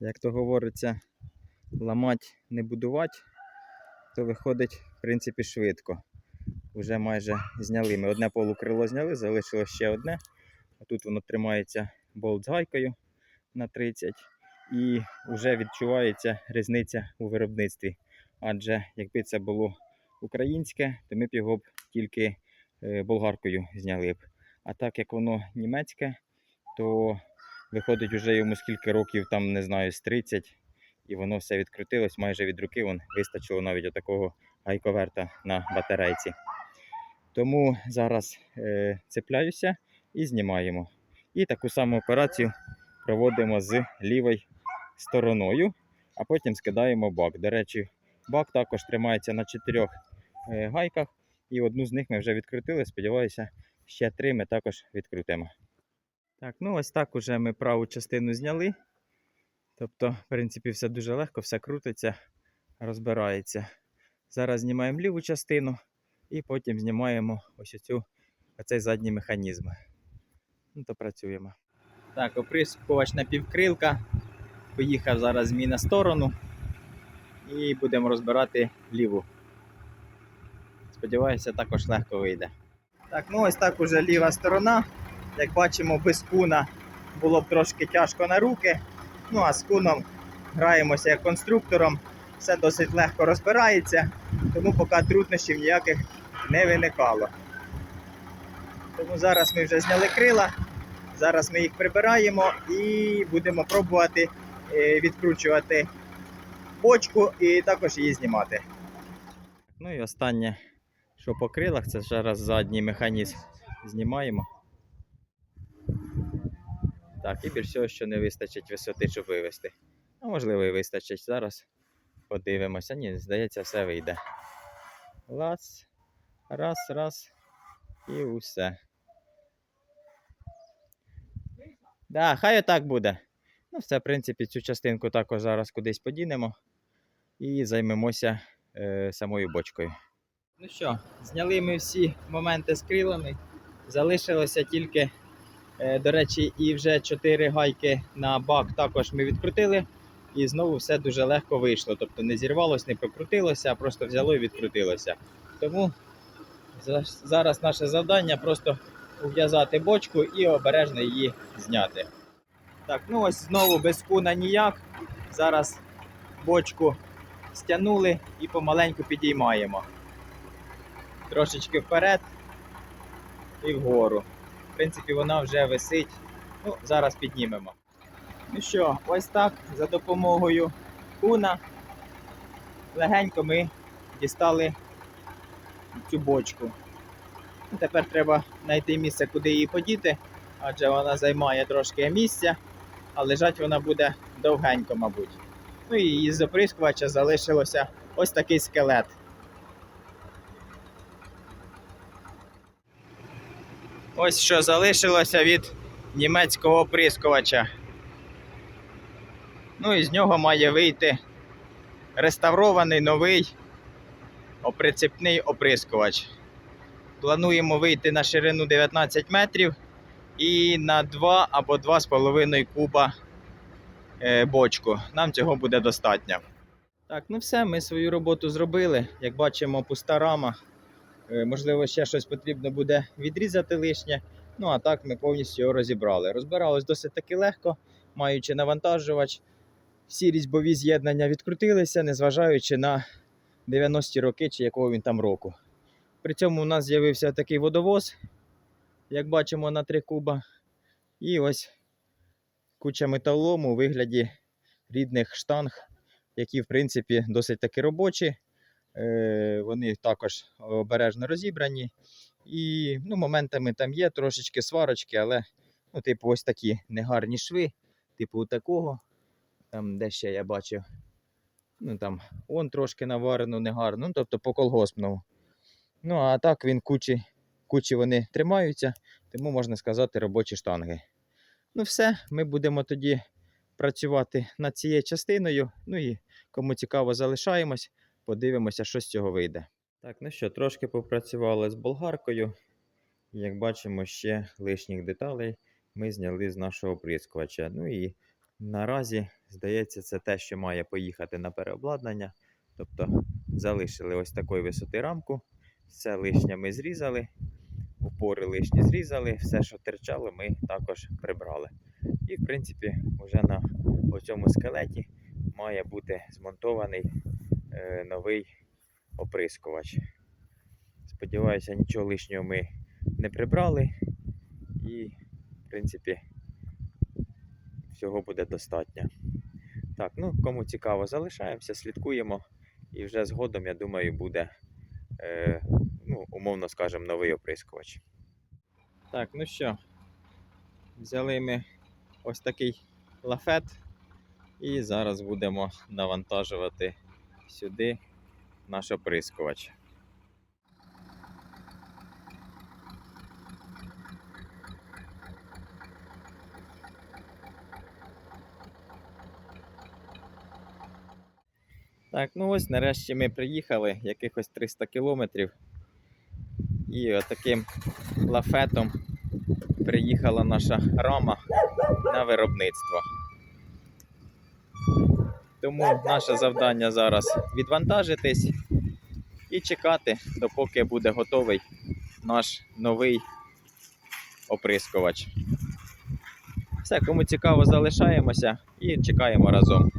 Як то говориться, ламати, не будувати, то виходить, в принципі, швидко. Уже майже зняли. Ми одне полукрило зняли, залишилось ще одне. А тут воно тримається болт з гайкою на 30. І вже відчувається різниця у виробництві. Адже якби це було українське, то ми б його б тільки е, болгаркою зняли б. А так як воно німецьке, то виходить вже йому скільки років, там не знаю, з 30, і воно все відкрутилось майже від руки. Вон вистачило навіть отакого гайковерта на батарейці. Тому зараз е, цепляюся і знімаємо. І таку саму операцію проводимо з лівою стороною, а потім скидаємо бак. До речі, бак також тримається на чотирьох е, гайках, і одну з них ми вже відкрутили. Сподіваюся, ще три ми також відкрутимо. Так, ну ось так уже ми праву частину зняли. Тобто, в принципі, все дуже легко, все крутиться, розбирається. Зараз знімаємо ліву частину і потім знімаємо ось оцю, оцей задній механізм. Ну, то працюємо. Так, оприскувач на півкрилка. Поїхав зараз змій на сторону. І будемо розбирати ліву. Сподіваюся, також легко вийде. Так, ну ось так уже ліва сторона. Як бачимо, без куна було б трошки тяжко на руки. Ну а з куном граємося як конструктором. Все досить легко розбирається, тому поки труднощів ніяких не виникало. Тому зараз ми вже зняли крила, зараз ми їх прибираємо і будемо пробувати е, відкручувати бочку і також її знімати. Ну і останнє, що по крилах, це зараз задній механізм знімаємо. Так, і більш що не вистачить висоти, щоб вивести. Ну, можливо, і вистачить. Зараз подивимося. Ні, здається, все вийде. Раз, раз, раз. І усе. Да, хай отак буде. Ну, все, в принципі, цю частинку також зараз кудись подінемо і займемося е, самою бочкою. Ну що, зняли ми всі моменти з крилами. Залишилося тільки, до речі, і вже 4 гайки на бак також ми відкрутили. І знову все дуже легко вийшло. Тобто не зірвалося, не прокрутилося, а просто взяло і відкрутилося. Тому зараз наше завдання просто ув'язати бочку і обережно її зняти. Так, ну ось знову без куна ніяк. Зараз бочку стягнули і помаленьку підіймаємо. Трошечки вперед і вгору. В принципі, вона вже висить. Ну, зараз піднімемо. Ну що, ось так за допомогою куна легенько ми дістали цю бочку. Ну, Тепер треба знайти місце, куди її подіти, адже вона займає трошки місця, а лежать вона буде довгенько, мабуть. Ну і із оприскувача залишилося ось такий скелет. Ось що залишилося від німецького оприскувача. Ну і з нього має вийти реставрований новий оприцепний оприскувач. Плануємо вийти на ширину 19 метрів і на 2 або 2,5 куба е, бочку. Нам цього буде достатньо. Так, ну все, ми свою роботу зробили. Як бачимо, пуста рама. Е, Можливо, ще щось потрібно буде відрізати лишнє. Ну а так ми повністю його розібрали. Розбиралось досить таки легко, маючи навантажувач. Всі різьбові з'єднання відкрутилися, незважаючи на 90-ті роки чи якого він там року. При цьому у нас з'явився такий водовоз, як бачимо, на 3 куба. І ось куча металолому у вигляді рідних штанг, які, в принципі, досить таки робочі. Е, Вони також обережно розібрані. І ну, моментами там є трошечки сварочки, але, ну, типу, ось такі негарні шви, типу такого. Там де ще я бачив. Ну там он трошки наварено негарно, ну тобто по колгоспному. Ну, а так він кучі, кучі вони тримаються, тому можна сказати робочі штанги. Ну, все, ми будемо тоді працювати над цією частиною. Ну і кому цікаво, залишаємось, подивимося, що з цього вийде. Так, ну що, трошки попрацювали з болгаркою. Як бачимо, ще лишніх деталей ми зняли з нашого оприскувача. Ну і наразі Здається, це те, що має поїхати на переобладнання. Тобто залишили ось такої висоти рамку, все лишнє ми зрізали, опори лишні зрізали, все, що терчало, ми також прибрали. І, в принципі, вже на цьому скелеті має бути змонтований новий оприскувач. Сподіваюся, нічого лишнього ми не прибрали. І, в принципі, всього буде достатньо. Так, ну кому цікаво, залишаємося, слідкуємо. І вже згодом, я думаю, буде, е, ну, умовно скажемо, новий оприскувач. Так, ну що, взяли ми ось такий лафет. І зараз будемо навантажувати сюди наш оприскувач. Так, ну ось нарешті ми приїхали якихось 300 кілометрів. І отаким лафетом приїхала наша рама на виробництво. Тому наше завдання зараз відвантажитись і чекати, допоки буде готовий наш новий оприскувач. Все, кому цікаво, залишаємося і чекаємо разом.